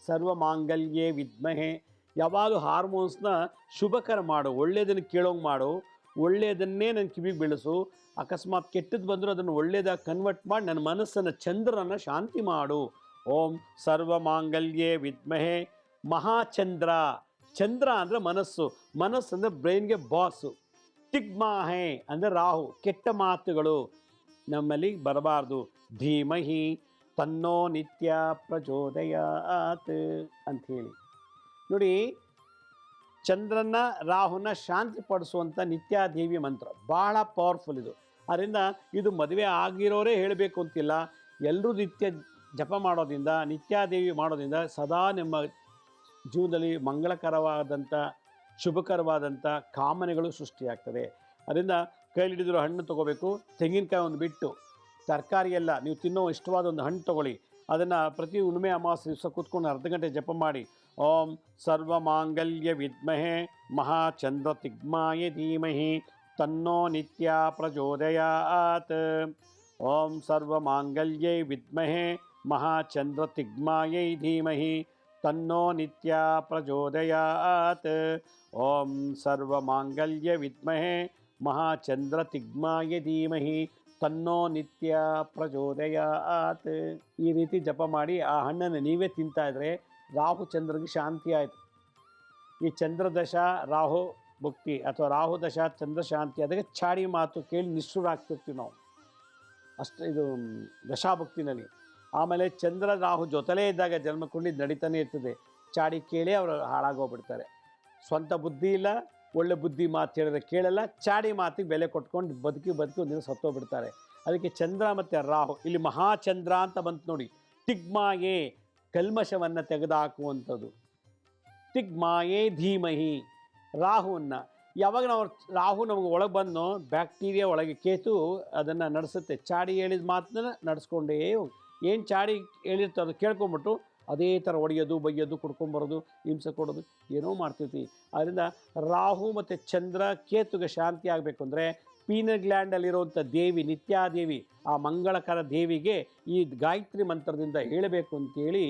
ಸರ್ವಮಾಂಗಲ್ಯೆ ವಿದ್ಮಹೆ. ಯಾವಾಗಲೂ ಹಾರ್ಮೋನ್ಸ್ನ ಶುಭಕರ ಮಾಡು, ಒಳ್ಳೆಯದನ್ನು ಕೇಳೋಂಗೆ ಮಾಡು, ಒಳ್ಳೆಯದನ್ನೇ ನನ್ನ ಕಿವಿಗೆ ಬೆಳೆಸು. ಅಕಸ್ಮಾತ್ ಕೆಟ್ಟದ್ದು ಬಂದರೂ ಅದನ್ನು ಒಳ್ಳೆಯದಾಗಿ ಕನ್ವರ್ಟ್ ಮಾಡಿ ನನ್ನ ಮನಸ್ಸನ್ನು ಚಂದ್ರನ ಶಾಂತಿ ಮಾಡು. ಓಂ ಸರ್ವಮಾಂಗಲ್ಯೆ ವಿದ್ಮಹೆ. ಮಹಾಚಂದ್ರ, ಚಂದ್ರ ಅಂದರೆ ಮನಸ್ಸು ಮನಸ್ಸು ಅಂದರೆ ಬ್ರೈನ್ಗೆ ಬಾಸು. ತಿಗ್ಮಾಹೆ ಅಂದರೆ ರಾಹು, ಕೆಟ್ಟ ಮಾತುಗಳು ನಮ್ಮಲ್ಲಿ ಬರಬಾರ್ದು. ಧೀಮಹಿ ತನ್ನೋ ನಿತ್ಯ ಪ್ರಚೋದಯಾತ್ ಹೇಳಿ ನೋಡಿ ಚಂದ್ರನ ರಾಹುನ ಶಾಂತಿ ಪಡಿಸುವಂಥ ನಿತ್ಯಾದೇವಿ ಮಂತ್ರ ಭಾಳ ಪವರ್ಫುಲ್ ಇದು. ಅದರಿಂದ ಇದು ಮದುವೆ ಆಗಿರೋರೇ ಹೇಳಬೇಕು ಅಂತಿಲ್ಲ. ಎಲ್ಲರೂ ನಿತ್ಯ ಜಪ ಮಾಡೋದ್ರಿಂದ, ನಿತ್ಯಾದೇವಿ ಮಾಡೋದ್ರಿಂದ ಸದಾ ನಿಮ್ಮ ಜೀವನದಲ್ಲಿ ಮಂಗಳಕರವಾದಂಥ ಶುಭಕರವಾದಂಥ ಕಾಮನೆಗಳು ಸೃಷ್ಟಿಯಾಗ್ತದೆ. ಅದರಿಂದ ಕೈಲಿಡಿದಿರೋ ಹಣ್ಣು ತೊಗೋಬೇಕು, ತೆಂಗಿನಕಾಯಿ ಒಂದು ಬಿಟ್ಟು ತರಕಾರಿ ಎಲ್ಲ ನೀವು ತಿನ್ನೋ ಇಷ್ಟವಾದ ಒಂದು ಹಣ್ಣು ತೊಗೊಳ್ಳಿ. ಅದನ್ನು ಪ್ರತಿ ಹುಣ್ಣಿಮೆ ಅಮಾವಾಸ್ಯೆ ದಿವಸ ಕೂತ್ಕೊಂಡು ಅರ್ಧ ಗಂಟೆ ಜಪ ಮಾಡಿ. ಓಂ ಸರ್ವಮಾಂಗಲ್ಯ ವಿದ್ಮಹೆ ಮಹಾಚಂದ್ರ ತಿಗ್ಮಾಯ ಧೀಮಹಿ ತನ್ನೋ ನಿತ್ಯ ಪ್ರಚೋದಯಾತ್. ಓಂ ಸರ್ವಮಾಂಗಲ್ಯೈ ವಿದ್ಮಹೆ ಮಹಾಚಂದ್ರ ತಿಗ್ಮಾಯೈ ಧೀಮಹಿ ತನ್ನೋ ನಿತ್ಯ ಪ್ರಚೋದಯಾತ್. ಓಂ ಸರ್ವಮಾಂಗಲ್ಯ ವಿದ್ಮಹೆ ಮಹಾಚಂದ್ರ ತಿಗ್ಮಾಯ ಧೀಮಹಿ ತನ್ನೋ ನಿತ್ಯ ಪ್ರಚೋದಯಾತ್. ಈ ರೀತಿ ಜಪ ಮಾಡಿ ಆ ಹಣ್ಣನ್ನು ನೀವೇ ತಿಂತಾ ಇದ್ರೆ ರಾಹು ಚಂದ್ರನಿಗೆ ಶಾಂತಿ ಆಯಿತು. ಈ ಚಂದ್ರದಶ ರಾಹು ಭಕ್ತಿ ಅಥವಾ ರಾಹು ದಶ ಚಂದ್ರ ಶಾಂತಿ ಅದಕ್ಕೆ ಚಾಡಿ ಮಾತು ಕೇಳಿ ನಿಷ್ಠುರಾಗ್ತಿರ್ತೀವಿ ನಾವು. ಅಷ್ಟು ಇದು ದಶಾಭಕ್ತಿನಲ್ಲಿ. ಆಮೇಲೆ ಚಂದ್ರ ರಾಹು ಜೊತೆಲೇ ಇದ್ದಾಗ ಜನ್ಮಕುಂಡಿ ನಡೀತಾನೆ ಇರ್ತದೆ. ಚಾಡಿ ಕೇಳಿ ಅವರು ಹಾಳಾಗೋಗ್ಬಿಡ್ತಾರೆ. ಸ್ವಂತ ಬುದ್ಧಿ ಇಲ್ಲ ಒಳ್ಳೆ ಬುದ್ಧಿ ಮಾತು ಹೇಳಿದ್ರೆ ಕೇಳಲ್ಲ, ಚಾಡಿ ಮಾತಿಗೆ ಬೆಲೆ ಕೊಟ್ಕೊಂಡು ಬದುಕಿ ಬದುಕಿ ಒಂದಿನ ಸತ್ತೋಗ್ಬಿಡ್ತಾರೆ. ಅದಕ್ಕೆ ಚಂದ್ರ ಮತ್ತು ರಾಹು, ಇಲ್ಲಿ ಮಹಾಚಂದ್ರ ಅಂತ ಬಂತು ನೋಡಿ. ಟಿಗ್ಮಾಯೇ ಕಲ್ಮಶವನ್ನು ತೆಗೆದುಹಾಕುವಂಥದ್ದು ಟಿಗ್ಮಾಯೇ ಧೀಮಹಿ, ರಾಹುವನ್ನು. ಯಾವಾಗ ನಾವು ರಾಹು ನಮಗೆ ಒಳಗೆ ಬಂದು ಬ್ಯಾಕ್ಟೀರಿಯಾ ಒಳಗೆ ಕೇತು ಅದನ್ನು ನಡೆಸುತ್ತೆ. ಚಾಡಿ ಹೇಳಿದ ಮಾತನ್ನ ನಡೆಸ್ಕೊಂಡೇ ಏನು ಚಾಡಿ ಹೇಳಿರ್ತಾರೆ ಅದು ಕೇಳ್ಕೊಂಬಿಟ್ಟು ಅದೇ ಥರ ಒಡೆಯೋದು ಬೈಯೋದು ಕುಡ್ಕೊಂಬರೋದು ಹಿಂಸೆ ಕೊಡೋದು, ಏನೋ ಮಾಡ್ತೈತಿ ಅದರಿಂದ ರಾಹು ಮತ್ತು ಚಂದ್ರ ಕೇತುಗೆ ಶಾಂತಿ ಆಗಬೇಕು ಅಂದರೆ ಪೀನಲ್ ಗ್ಲ್ಯಾಂಡಲ್ಲಿರುವಂಥ ದೇವಿ, ನಿತ್ಯಾದೇವಿ, ಆ ಮಂಗಳಕರ ದೇವಿಗೆ ಈ ಗಾಯತ್ರಿ ಮಂತ್ರದಿಂದ ಹೇಳಬೇಕು ಅಂತೇಳಿ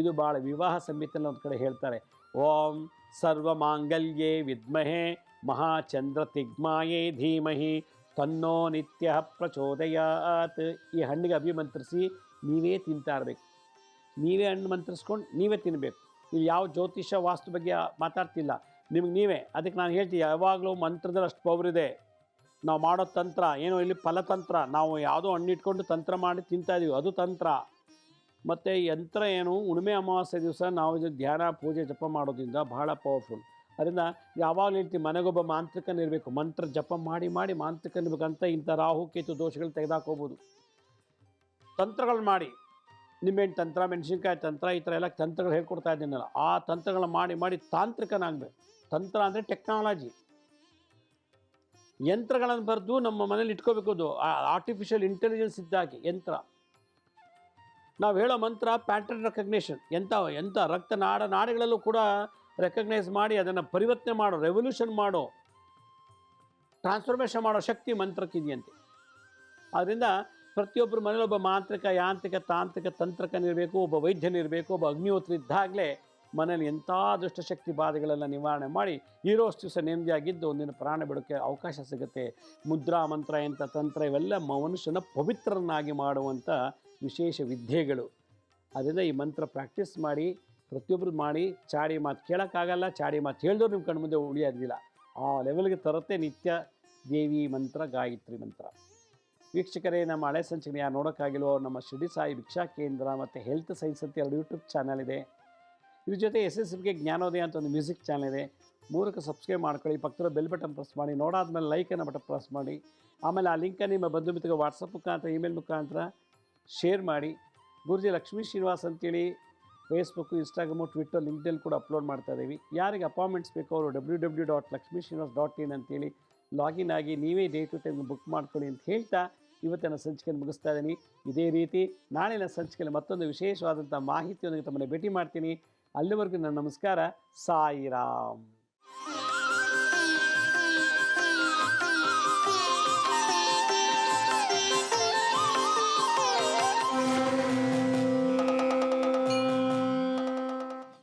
ಇದು ಭಾಳ ವಿವಾಹ ಸಂಹಿತೆಯಲ್ಲಿ ಒಂದು ಕಡೆ ಹೇಳ್ತಾರೆ. ಓಂ ಸರ್ವ ಮಾಂಗಲ್ಯೇ ವಿದ್ಮಹೆ ಮಹಾಚಂದ್ರ ತಿಗ್ಮಾಯೇ ಧೀಮಹಿ ತನ್ನೋ ನಿತ್ಯ ಪ್ರಚೋದಯಾತ್. ಈ ಹಣ್ಣಿಗೆ ಅಭಿಮಂತ್ರಿಸಿ ನೀವೇ ತಿಂತಾ ಇರಬೇಕು. ನೀವೇ ಹಣ್ಣು ಮಂತ್ರಿಸ್ಕೊಂಡು ನೀವೇ ತಿನ್ನಬೇಕು ಇಲ್ಲಿ ಯಾವ ಜ್ಯೋತಿಷ ವಾಸ್ತು ಬಗ್ಗೆ ಮಾತಾಡ್ತಿಲ್ಲ. ನಿಮಗೆ ನೀವೇ, ಅದಕ್ಕೆ ನಾನು ಹೇಳ್ತೀನಿ, ಯಾವಾಗಲೂ ಮಂತ್ರದಲ್ಲಿ ಅಷ್ಟು ಪವರ್ ಇದೆ. ನಾವು ಮಾಡೋ ತಂತ್ರ, ಏನೋ ಇಲ್ಲಿ ಫಲತಂತ್ರ ನಾವು ಯಾವುದೋ ಹಣ್ಣು ಇಟ್ಕೊಂಡು ತಂತ್ರ ಮಾಡಿ ತಿಂತಾ ಇದೀವಿ, ಅದು ತಂತ್ರ. ಮತ್ತು ಯಂತ್ರ ಏನು ಉಣಿಮೆ ಅಮಾವಾಸ್ಯೆ ದಿವಸ ನಾವು ಇದು ಧ್ಯಾನ, ಪೂಜೆ, ಜಪ ಮಾಡೋದ್ರಿಂದ ಬಹಳ ಪವರ್ಫುಲ್ ಅದರಿಂದ ಯಾವಾಗಲೂ ಹೇಳ್ತೀವಿ ಮನೆಗೊಬ್ಬ ಮಾಂತ್ರಿಕನಿರಬೇಕು ಮಂತ್ರ ಜಪ ಮಾಡಿ ಮಾಡಿ ಮಾಂತ್ರಿಕನಿರ್ಬೇಕಂತ ಇಂಥ ರಾಹು, ಕೇತು ದೋಷಗಳು ತೆಗೆದಾಕೋಬೋದು. ತಂತ್ರಗಳು ಮಾಡಿ. ನಿಂಬೆಹಣ್ಣು ತಂತ್ರ, ಮೆಣಸಿನ್ಕಾಯಿ ತಂತ್ರ, ಈ ಥರ ಎಲ್ಲ ತಂತ್ರಗಳು ಹೇಳ್ಕೊಡ್ತಾ ಇದ್ದೀನಲ್ಲ, ಆ ತಂತ್ರಗಳನ್ನ ಮಾಡಿ ಮಾಡಿ ತಾಂತ್ರಿಕನಾಗಬೇಕು. ತಂತ್ರ ಅಂದರೆ ಟೆಕ್ನಾಲಜಿ. ಯಂತ್ರಗಳನ್ನು ಬರೆದು ನಮ್ಮ ಮನೇಲಿ ಇಟ್ಕೋಬೇಕು ಅದು. ಆರ್ಟಿಫಿಷಿಯಲ್ ಇಂಟೆಲಿಜೆನ್ಸ್ ಇದ್ದಾಗೆ ಯಂತ್ರ. ನಾವು ಹೇಳೋ ಮಂತ್ರ ಪ್ಯಾಟರ್ನ್ ರೆಕಗ್ನೇಷನ್ ಎಂಥ ಎಂಥ ರಕ್ತ ನಾಡ, ನಾಡಿಗಳಲ್ಲೂ ಕೂಡ ರೆಕಗ್ನೈಸ್ ಮಾಡಿ ಅದನ್ನು ಪರಿವರ್ತನೆ ಮಾಡೋ ರೆವಲ್ಯೂಷನ್ ಮಾಡೋ ಟ್ರಾನ್ಸ್ಫಾರ್ಮೇಷನ್ ಮಾಡೋ ಶಕ್ತಿ ಮಂತ್ರಕ್ಕಿದೆಯಂತೆ. ಆದ್ದರಿಂದ ಪ್ರತಿಯೊಬ್ಬರ ಮನೇಲಿ ಒಬ್ಬ ಮಾಂತ್ರಿಕ, ಯಾಂತ್ರಿಕ, ತಾಂತ್ರಿಕ ತಂತ್ರಕನಿರಬೇಕು ಒಬ್ಬ ವೈದ್ಯನಿರಬೇಕು ಒಬ್ಬ ಅಗ್ನಿಹೋತ್ರ ಇದ್ದಾಗಲೇ ಮನೇಲಿ ಎಂಥ ದುಷ್ಟಶಕ್ತಿ ಬಾಧೆಗಳೆಲ್ಲ ನಿವಾರಣೆ ಮಾಡಿ ಇರೋಷ್ಟು ದಿವಸ ನೆಮ್ಮದಿಯಾಗಿದ್ದು ಒಂದಿನ ಪ್ರಾಣ ಬಿಡೋಕ್ಕೆ ಅವಕಾಶ ಸಿಗುತ್ತೆ. ಮುದ್ರಾ, ಮಂತ್ರ ಎಂಥ ತಂತ್ರ ಇವೆಲ್ಲ ಮನುಷ್ಯನ ಪವಿತ್ರನಾಗಿ ಮಾಡುವಂಥ ವಿಶೇಷ ವಿದ್ಯೆಗಳು. ಅದರಿಂದ ಈ ಮಂತ್ರ ಪ್ರಾಕ್ಟೀಸ್ ಮಾಡಿ ಪ್ರತಿಯೊಬ್ಬರು ಮಾಡಿ, ಚಾಡಿ ಮಾತು ಕೇಳೋಕ್ಕಾಗಲ್ಲ, ಚಾಡಿ ಮಾತು ಹೇಳಿದ್ರು ನಿಮ್ಮ ಕಣ್ಮುಂದೆ ಉಳಿಯೋದಿಲ್ಲ. ಆ ಲೆವೆಲ್ಗೆ ತರುತ್ತೆ ನಿತ್ಯ ದೇವಿ ಮಂತ್ರ, ಗಾಯತ್ರಿ ಮಂತ್ರ. ವೀಕ್ಷಕರೇ, ನಮ್ಮ ಹಳೆ ಸಂಚಿಕೆ ಯಾರು ನಮ್ಮ ಶಿರ್ಡಿ ಸಾಯಿ ಭಿಕ್ಷಾ ಕೇಂದ್ರ ಮತ್ತು ಹೆಲ್ತ್ ಸೈನ್ಸ್ ಅಂತ ಎರಡು ಯೂಟ್ಯೂಬ್ ಚಾನಲ್ ಇದೆ. ಇದ್ರ ಜೊತೆ ಎಸ್ ಎಸ್ ಎಫ್ಗೆ ಜ್ಞಾನೋದಯ ಅಂತ ಒಂದು ಮ್ಯೂಸಿಕ್ ಚಾನಲ್ ಇದೆ. ಮೂರಕ್ಕೆ ಸಬ್ಸ್ಕ್ರೈಬ್ ಮಾಡ್ಕೊಳ್ಳಿ, ಪಕ್ಕದ ಬೆಲ್ ಬಟನ್ ಪ್ರೆಸ್ ಮಾಡಿ, ನೋಡಾದ್ಮೇಲೆ ಲೈಕನ್ನು ಬಟನ್ ಪ್ರೆಸ್ ಮಾಡಿ. ಆಮೇಲೆ ಆ ಲಿಂಕನ್ನು ನಿಮ್ಮ ಬಂಧು ಮಿತ್ರಗೆ ವಾಟ್ಸಪ್ ಮುಖಾಂತರ ಇಮೇಲ್ ಮುಖಾಂತರ ಶೇರ್ ಮಾಡಿ. ಗುರುಜಿ ಲಕ್ಷ್ಮೀ ಶ್ರೀನಿವಾಸ್ ಅಂತೇಳಿ ಫೇಸ್ಬುಕ್ಕು ಇನ್ಸ್ಟಾಗ್ರಾಮು ಟ್ವಿಟ್ಟರ್ ಲಿಂಕ್ಡಲ್ಲಿ ಕೂಡ ಅಪ್ಲೋಡ್ ಮಾಡ್ತಾ ಇದ್ದೀವಿ. ಯಾರಿಗೆ ಅಪಾಯಿಂಟ್ಮೆಂಟ್ಸ್ ಬೇಕೋ ಅವರು W W dot Lakshmi Srinivas dot in ಅಂತೇಳಿ ಲಾಗಿನ್ ಆಗಿ ನೀವೇ ಡೇ ಟು ಟೈಮ್ ಬುಕ್ ಮಾಡ್ಕೊಳ್ಳಿ ಅಂತ ಹೇಳ್ತಾ ಇವತ್ತಿನ ಸಂಚಿಕೆಯನ್ನು ಮುಗಿಸ್ತಾ ಇದ್ದೀನಿ. ಇದೇ ರೀತಿ ನಾಳಿನ ಸಂಚಿಕೆಯಲ್ಲಿ ಮತ್ತೊಂದು ವಿಶೇಷವಾದಂಥ ಮಾಹಿತಿಯೊಂದಿಗೆ ತಮ್ಮನ್ನು ಭೇಟಿ ಮಾಡ್ತೀನಿ. ಅಲ್ಲಿವರೆಗೂ ನನ್ನ ನಮಸ್ಕಾರ. ಸಾಯಿರಾಮ್.